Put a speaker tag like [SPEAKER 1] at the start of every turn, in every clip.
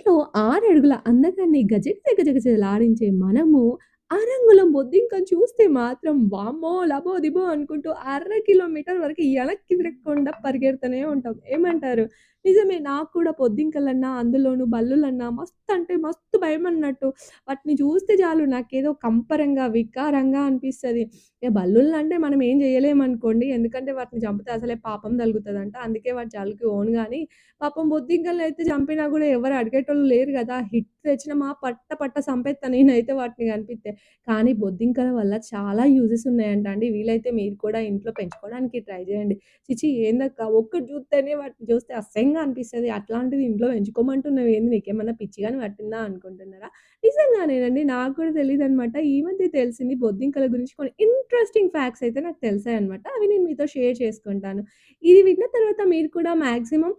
[SPEAKER 1] ఇంట్లో 6 అడుగుల అందగాన్ని గజగజ గజగజలాడించే మనము, అరంగుళం ఇంకా చూస్తే మాత్రం వామ్మో! లబో దిబో అనుకుంటూ అర కిలోమీటర్ వరకు వెనక్కి తిరగకుండా పరిగెడుతూనే ఉంటాం. ఏమంటారు? నిజమే నాకు కూడా బొద్దింకలన్నా, అందులోనూ బల్లులన్నా మస్తంటే మస్తు భయమన్నట్టు. వాటిని చూస్తే చాలు నాకేదో కంపరంగా, వికారంగా అనిపిస్తది. ఇగ బల్లులనంటే మనం ఏం చేయలేమనుకోండి. ఎందుకంటే వాటిని చంపితే అసలే పాపం తలుగుతదంట. అందుకే వాటి చాలుకి ఓన్ కానీ పాపం బొద్దింకలనైతే చంపినా కూడా ఎవరు అడిగేటోళ్ళు లేరు కదా హిట్ తెచ్చినమా పట్ట పట్ట సంపేత్త నేనైతే వాటిని కనిపిస్తే కానీ బొద్దింకల వల్ల చాలా యూజెస్ ఉన్నాయంట అండి. వీలైతే మీరు కూడా ఇంట్లో పెంచుకోవడానికి ట్రై చేయండి. చిచి ఏందక్క ఏందక్కా ఒక్కటి చూస్తేనే వాటిని చూస్తే అసహ్యంగా అనిపిస్తుంది అట్లాంటిది ఇంట్లో పెంచుకోమంటున్నావేంది నీకేమన్నా పిచ్చి కానీ పట్టిందా అనుకుంటున్నారా? నిజంగానేనండి. నాకు కూడా తెలియదు అనమాట ఈ మధ్య తెలిసింది బొద్దింకల గురించి కొన్ని ఇంట్రెస్టింగ్ ఫ్యాక్ట్స్ అయితే నాకు తెలిసాయన్నమాట. అవి నేను మీతో షేర్ చేసుకుంటాను. ఇది విన్న తర్వాత మీరు కూడా మాక్సిమం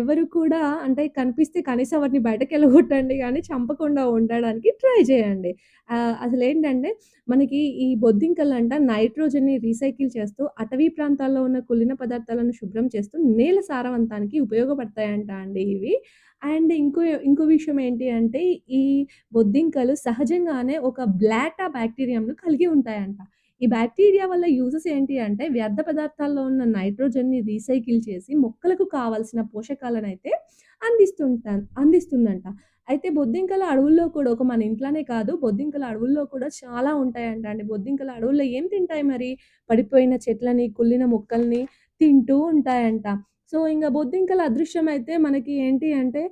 [SPEAKER 1] ఎవరు కూడా అంటే కనిపిస్తే కనీసం వాటిని బయటకెళ్ళగొట్టండి కానీ చంపకుండా ఉండడానికి ట్రై చేయండి. అసలు అసలేంటంటే మనకి ఈ బొద్దింకలంట నైట్రోజన్‌ని రీసైకిల్ చేస్తూ, అటవీ ప్రాంతాల్లో ఉన్న కుళ్ళిన పదార్థాలను శుభ్రం చేస్తూ, నేల సారవంతానికి ఉపయోగపడతాయంట అండి ఇవి. అండ్ ఇంకో ఇంకో విషయం ఏంటి అంటే, ఈ బొద్దింకలు సహజంగానే ఒక బ్లాటా బ్యాక్టీరియంను కలిగి ఉంటాయంట. ఈ బ్యాక్టీరియా వల్ల యూజెస్ ఏంటి అంటే, వ్యర్థ పదార్థాల్లో ఉన్న నైట్రోజన్‌ని రీసైకిల్ చేసి, మొక్కలకు కావాల్సిన పోషకాలనైతే అందిస్తుంటా అందిస్తుందంట. అయితే బొద్దింకల అడవుల్లో కూడా ఒక మన ఇంట్లోనే కాదు, బొద్దింకల అడవుల్లో కూడా చాలా ఉంటాయంట అండి. బొద్దింకల అడవుల్లో ఏం తింటాయి మరి? పడిపోయిన చెట్లని, కుళ్ళిన మొక్కల్ని తింటూ ఉంటాయంట. సో, ఇంకా బొద్దింకల అదృశ్యమైతే మనకి ఏంటి అంటే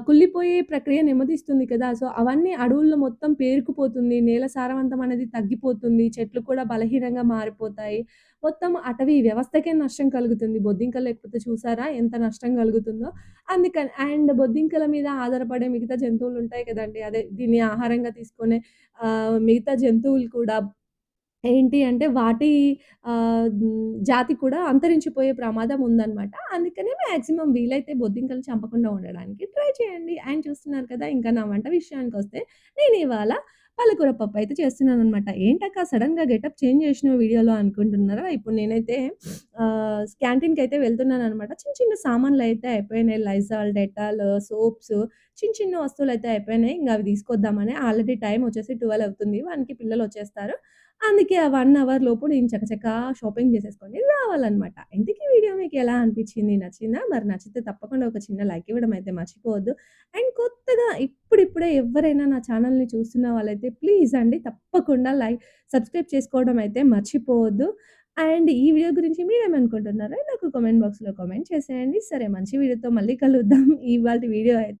[SPEAKER 1] కుళ్ళిపోయే ప్రక్రియ నెమ్మదిస్తుంది కదా! సో, అవన్నీ అడవుల్లో మొత్తం పేరుకుపోతుంది. నేల సారవంతం అనేది తగ్గిపోతుంది. చెట్లు కూడా బలహీనంగా మారిపోతాయి. మొత్తం అటవీ వ్యవస్థకే నష్టం కలుగుతుంది. బొద్దింకలు లేకపోతే చూసారా ఎంత నష్టం కలుగుతుందో? అందుకని అండ్ బొద్దింకల మీద ఆధారపడే మిగతా జంతువులు ఉంటాయి కదండీ! అదే దీన్ని ఆహారంగా తీసుకునే మిగతా జంతువులు కూడా ఏంటి అంటే వాటి జాతి కూడా అంతరించిపోయే ప్రమాదం ఉందన్నమాట. అందుకనే మాక్సిమం వీలైతే బొద్దింకలు చంపకుండా ఉండడానికి ట్రై చేయండి. అండ్ చూస్తున్నారు కదా! ఇంకా నా వంట విషయానికి వస్తే నేను ఇవాళ పాలకూర పప్పు అయితే చేస్తున్నాననమాట. ఏంటక్కా సడన్గా గెటప్ చేంజ్ చేసిన వీడియోలో అనుకుంటున్నారా? ఇప్పుడు నేనైతే క్యాంటీన్కి అయితే వెళ్తున్నాను వెళ్తున్నాననమాట. చిన్న చిన్న సామాన్లు అయితే అయిపోయినాయి. లైజాల్, డెటాల్, సోప్స్ చిన్న చిన్న వస్తువులయితే అయిపోయినాయి. ఇంకా అవి తీసుకొద్దామని ఆల్రెడీ టైం వచ్చేసి 12 అవుతుంది. వానికి పిల్లలు వచ్చేస్తారు అందుకే ఆ వన్ అవర్ లోపు నేను చకచకా షాపింగ్ చేసేసుకొని రావాలనమాట. ఇంతకీ వీడియో మీకు ఎలా అనిపించింది? నచ్చిందా? మరి నచ్చితే తప్పకుండా ఒక చిన్న లైక్ ఇవ్వడం అయితే మర్చిపోవద్దు. అండ్ కొత్తగా ఇప్పుడిప్పుడే ఎవరైనా నా ఛానల్ని చూస్తున్న వాళ్ళైతే ప్లీజ్ అండి తప్పకుండా లైక్ సబ్స్క్రైబ్ చేసుకోవడం అయితే మర్చిపోవద్దు. అండ్ ఈ వీడియో గురించి మీరేమనుకుంటున్నారో నాకు కామెంట్ బాక్స్‌లో కామెంట్ చేసేయండి. సరే మంచి వీడియోతో మళ్ళీ కలుద్దాం. ఇవాళ వీడియో అయితే